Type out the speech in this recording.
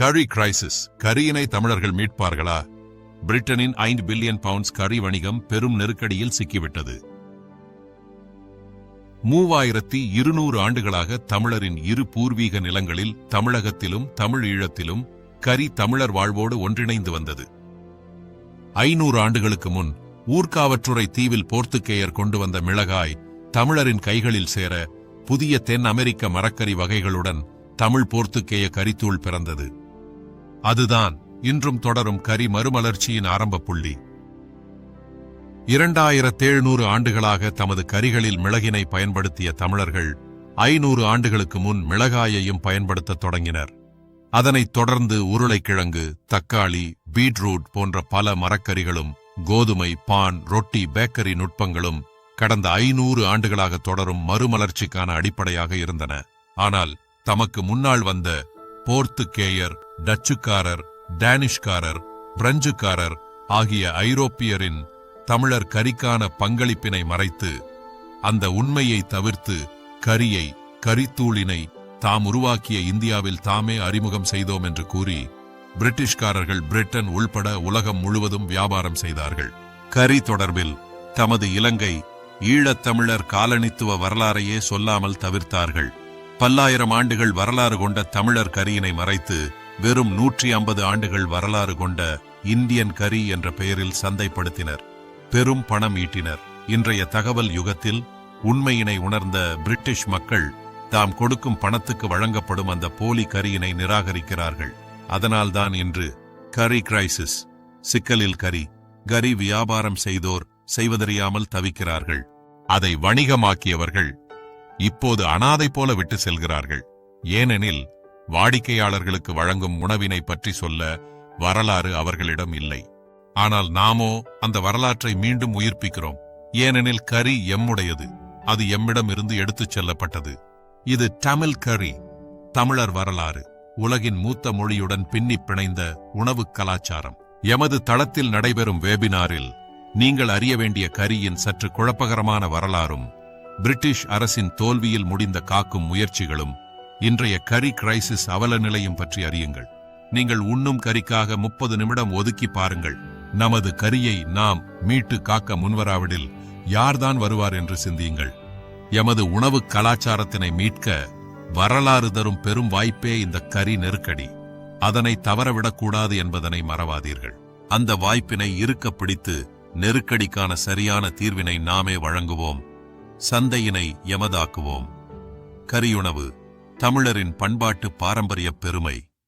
கரி crisis கரியினை தமிழர்கள் மீட்பார்களா? பிரிட்டனின் ஐந்து பில்லியன் பவுண்ட்ஸ் கரி வணிகம் பெரும் நெருக்கடியில் சிக்கிவிட்டது. மூவாயிரத்தி இருநூறு ஆண்டுகளாக தமிழரின் இரு பூர்வீக நிலங்களில் தமிழகத்திலும் தமிழ் ஈழத்திலும் கரி தமிழர் வாழ்வோடு ஒன்றிணைந்து வந்தது. ஐநூறு ஆண்டுகளுக்கு முன் ஊர்காவற்றுறை தீவில் போர்த்துக்கேயர் கொண்டு வந்த மிளகாய் தமிழரின் கைகளில் சேர புதிய தென் அமெரிக்க மரக்கறி வகைகளுடன் தமிழ் போர்த்துக்கேய கரித்தூள் பிறந்தது. அதுதான் இன்றும் தொடரும் கரி மறுமலர்ச்சியின் ஆரம்ப புள்ளி. இரண்டாயிரத்தேழுநூறு ஆண்டுகளாக தமது கரிகளில் மிளகினை பயன்படுத்திய தமிழர்கள் ஐநூறு ஆண்டுகளுக்கு முன் மிளகாயையும் பயன்படுத்தத் தொடங்கினர். அதனைத் தொடர்ந்து உருளைக்கிழங்கு தக்காளி பீட்ரூட் போன்ற பல மரக்கறிகளும் கோதுமை பான் ரொட்டி பேக்கரி நுட்பங்களும் கடந்த ஐநூறு ஆண்டுகளாக தொடரும் மறுமலர்ச்சிக்கான அடிப்படையாக இருந்தன. ஆனால் தமக்கு முன்னால் வந்த போர்த்துக்கேயர் டச்சுக்காரர் டேனிஷ்காரர் பிரெஞ்சுக்காரர் ஆகிய ஐரோப்பியரின் தமிழர் கரிக்கான பங்களிப்பினை மறைத்து அந்த உண்மையை தவிர்த்து கரியை கரித்தூளினை தாம் உருவாக்கிய இந்தியாவில் தாமே அறிமுகம் செய்தோம் என்று கூறி பிரிட்டிஷ்காரர்கள் பிரிட்டன் உள்பட உலகம் முழுவதும் வியாபாரம் செய்தார்கள். கரி தொடர்பில் தமது இலங்கை ஈழத்தமிழர் காலனித்துவ வரலாறையே சொல்லாமல் தவிர்த்தார்கள். பல்லாயிரம் ஆண்டுகள் வரலாறு கொண்ட தமிழர் கரியினை மறைத்து வெறும் நூற்றி ஐம்பது ஆண்டுகள் வரலாறு கொண்ட இந்தியன் கரி என்ற பெயரில் சந்தைப்படுத்தினர். பெரும் பணம் ஈட்டினர். இன்றைய தகவல் யுகத்தில் உண்மையினை உணர்ந்த பிரிட்டிஷ் மக்கள் தாம் கொடுக்கும் பணத்துக்கு வழங்கப்படும் அந்த போலி கரியினை நிராகரிக்கிறார்கள். அதனால்தான் இன்று கரி கிரைசிஸ் சிக்கலில் கரி கரி வியாபாரம் செய்தோர் செய்வதறியாமல் தவிக்கிறார்கள். அதை வணிகமாக்கியவர்கள் இப்போது அனாதை போல விட்டு செல்கிறார்கள். ஏனெனில் வாடிக்கையாளர்களுக்கு வழங்கும் உணவினை பற்றி சொல்ல வரலாறு அவர்களிடம் இல்லை. ஆனால் நாமோ அந்த வரலாற்றை மீண்டும் உயிர்ப்பிக்கிறோம். ஏனெனில் கரி எம்முடையது. அது எம்மிடம் இருந்து எடுத்துச் செல்லப்பட்டது. இது தமிழ் கரி தமிழர் வரலாறு உலகின் மூத்த மொழியுடன் பின்னி பிணைந்த உணவு கலாச்சாரம். எமது தளத்தில் நடைபெறும் வெபினாரில் நீங்கள் அறிய வேண்டிய கரியின் சற்று குழப்பகரமான வரலாறும் பிரிட்டிஷ் அரசின் தோல்வியில் முடிந்த காக்கும் முயற்சிகளும் இன்றைய கரி கிரைசிஸ் அவல நிலையும் பற்றி அறியுங்கள். நீங்கள் உண்ணும் கரிக்காக முப்பது நிமிடம் ஒதுக்கி பாருங்கள். நமது கரியை நாம் மீட்டு காக்க முன்வராவிடில் யார்தான் வருவார் என்று சிந்தியுங்கள். எமது உணவு கலாச்சாரத்தினை மீட்க வரலாறு தரும் பெரும் வாய்ப்பே இந்த கரி நெருக்கடி. அதனை தவறவிடக்கூடாது என்பதனை மறவாதீர்கள். அந்த வாய்ப்பினை இருக்க பிடித்து நெருக்கடிக்கான சரியான தீர்வினை நாமே வழங்குவோம். சந்தையினை எமதாக்குவோம். கரியுணவு. தமிழரின் பண்பாட்டு பாரம்பரிய பெருமை.